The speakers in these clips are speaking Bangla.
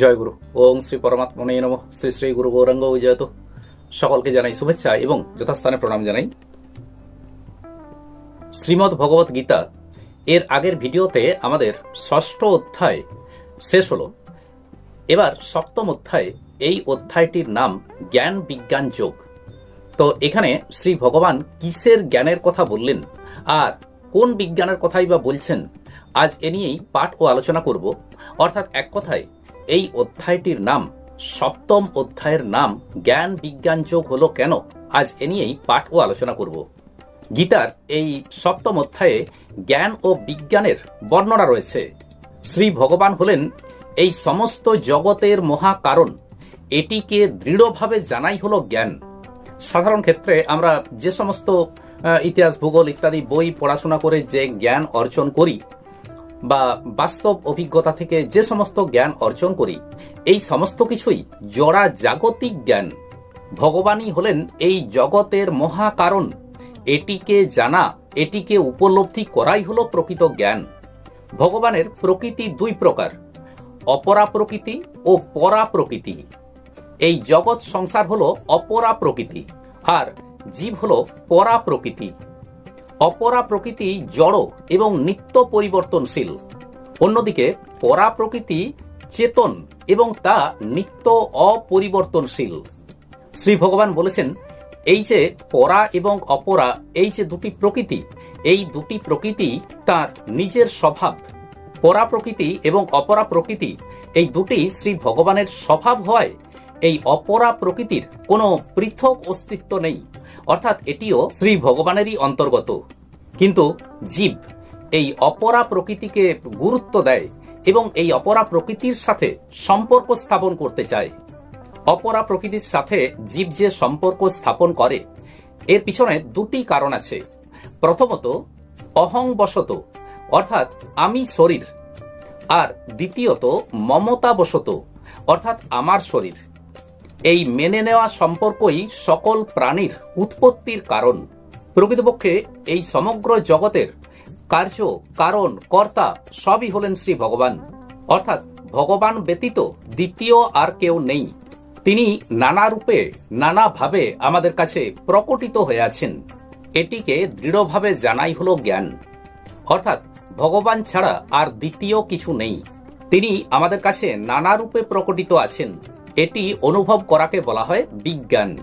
জয় গুরু ওং শ্রী পরমাত্মনে নম। শ্রী শ্রী গুরু গৌরাঙ্গ বিজয়ত সকলকে জানাই শুভেচ্ছা এবং যথাস্থানে প্রণাম জানাই। শ্রীমদ ভগবত গীতা এর আগের ভিডিওতে আমাদের ষষ্ঠ অধ্যায় শেষ হলো। এবার সপ্তম অধ্যায়, এই অধ্যায়টির নাম জ্ঞান বিজ্ঞান যোগ। তো এখানে শ্রী ভগবান কিসের জ্ঞানের কথা বললেন আর কোন বিজ্ঞানের কথাই বা বলছেন, আজ এ নিয়েই পাঠ ও আলোচনা করব। অর্থাৎ এক কথায় এই অধ্যায়টির নাম, সপ্তম অধ্যায়ের নাম, জ্ঞান বিজ্ঞান যোগ হলো কেন? আজ এ নিয়েই পাঠ ও আলোচনা করব। গীতার এই সপ্তম অধ্যায়ে জ্ঞান ও বিজ্ঞানের বর্ণনা রয়েছে। শ্রী ভগবান হলেন এই সমস্ত জগতের মহা কারণ এটিকে দৃঢ়ভাবে জানাই হলো জ্ঞান। সাধারণ ক্ষেত্রে আমরা যে সমস্ত ইতিহাস, ভূগোল ইত্যাদি বই পড়াশোনা করে যে জ্ঞান অর্জন করি বা বাস্তব অভিজ্ঞতা থেকে যে সমস্ত জ্ঞান অর্জন করি, এই সমস্ত কিছুই জড়া জাগতিক জ্ঞান। ভগবানই হলেন এই জগতের মহা কারণ এটিকে জানা, এটিকে উপলব্ধি করাই হলো প্রকৃত জ্ঞান। ভগবানের প্রকৃতি দুই প্রকার, অপরা প্রকৃতি ও পরা প্রকৃতি। এই জগৎ সংসার হলো অপরা প্রকৃতি, আর জীব হলো পরা প্রকৃতি। অপরা প্রকৃতি জড় এবং নিত্য পরিবর্তনশীল। অন্যদিকে, পরা প্রকৃতি চেতন এবং তা নিত্য অপরিবর্তনশীল। শ্রী ভগবান বলেছেন, এই যে পরা এবং অপরা, এই যে দুটি প্রকৃতি, এই দুটি প্রকৃতি তার নিজের স্বভাব। পরা প্রকৃতি এবং অপরা প্রকৃতি, এই দুটি শ্রী ভগবানের স্বভাব হয়। এই অপরা প্রকৃতির কোনো পৃথক অস্তিত্ব নেই। অর্থাৎ এটিও শ্রী ভগবানেরই অন্তর্গত। কিন্তু জীব এই অপরা প্রকৃতিকে গুরুত্ব দেয় এবং এই অপরা প্রকৃতির সাথে সম্পর্ক স্থাপন করতে চায়। অপরা প্রকৃতির সাথে জীব যে সম্পর্ক স্থাপন করে, এর পিছনে দুটি কারণ আছে। প্রথমত, অহংবশত, অর্থাৎ আমি শরীর। আর দ্বিতীয়ত, মমতাবশত, অর্থাৎ আমার শরীর। এই মেনে নেওয়া সম্পর্কই সকল প্রাণীর উৎপত্তির কারণ। প্রকৃতপক্ষে এই সমগ্র জগতের কার্য, কারণ, কর্তা সবই হলেন শ্রী ভগবান। অর্থাৎ ভগবান ব্যতীত দ্বিতীয় আর কেউ নেই। তিনি নানা রূপে নানাভাবে আমাদের কাছে প্রকটিত হয়ে আছেন। এটিকে দৃঢ়ভাবে জানাই হলো জ্ঞান। অর্থাৎ ভগবান ছাড়া আর দ্বিতীয় কিছু নেই। তিনি আমাদের কাছে নানা রূপে প্রকটিত আছেন। এটি অনুভব করাকে বলা হয় বিজ্ঞান।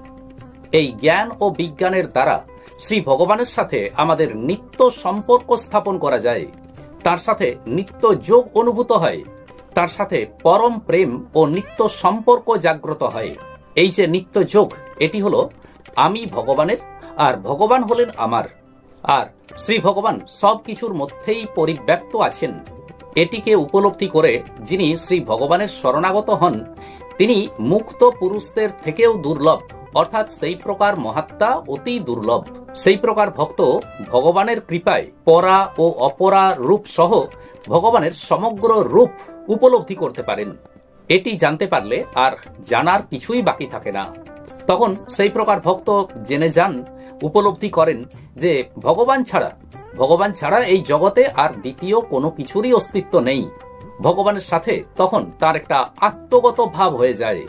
এই জ্ঞান ও বিজ্ঞানের দ্বারা শ্রী ভগবানের সাথে আমাদের নিত্য সম্পর্ক স্থাপন করা যায়। তার সাথে নিত্য যোগ অনুভূত হয়। তার সাথে পরম প্রেম ও নিত্য সম্পর্ক জাগ্রত হয়। এই যে নিত্য যোগ, এটি হলো আমি ভগবানের আর ভগবান হলেন আমার। আর শ্রী ভগবান সব কিছুর মধ্যেই পরিব্যাপ্ত আছেন। এটিকে উপলব্ধি করে যিনি শ্রী ভগবানের শরণাগত হন তিনি মুক্ত পুরুষদের থেকেও দুর্লভ, অর্থাৎ সেই প্রকার মহাত্মা অতি দুর্লভ। সেই প্রকার ভক্ত ভগবানের কৃপায় পরা ও অপরা রূপ সহ ভগবানের সমগ্র রূপ উপলব্ধি করতে পারেন। এটি জানতে পারলে আর জানার কিছুই বাকি থাকে না। তখন সেই প্রকার ভক্ত জেনে যান, উপলব্ধি করেন যে ভগবান ছাড়া ভগবান ছাড়া এই জগতে আর দ্বিতীয় কোনো কিছুরই অস্তিত্ব নেই। ভগবানের সাথে তখন তার একটা আত্মগত ভাব হয়ে যায়।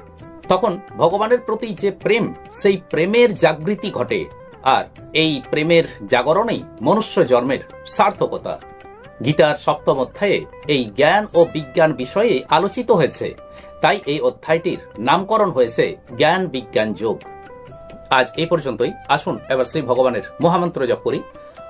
তখন ভগবানের প্রতি যে প্রেম, সেই প্রেমের জাগৃতি ঘটে। আর এই প্রেমের জাগরণেই মনুষ্য জন্মের সার্থকতা। গীতার সপ্তম অধ্যায়ে এই জ্ঞান ও বিজ্ঞান বিষয়ে আলোচিত হয়েছে। তাই এই অধ্যায়টির নামকরণ হয়েছে জ্ঞান বিজ্ঞান যোগ। আজ এই পর্যন্তই। আসুন এবার শ্রী ভগবানের মহামন্ত্র জপ করি।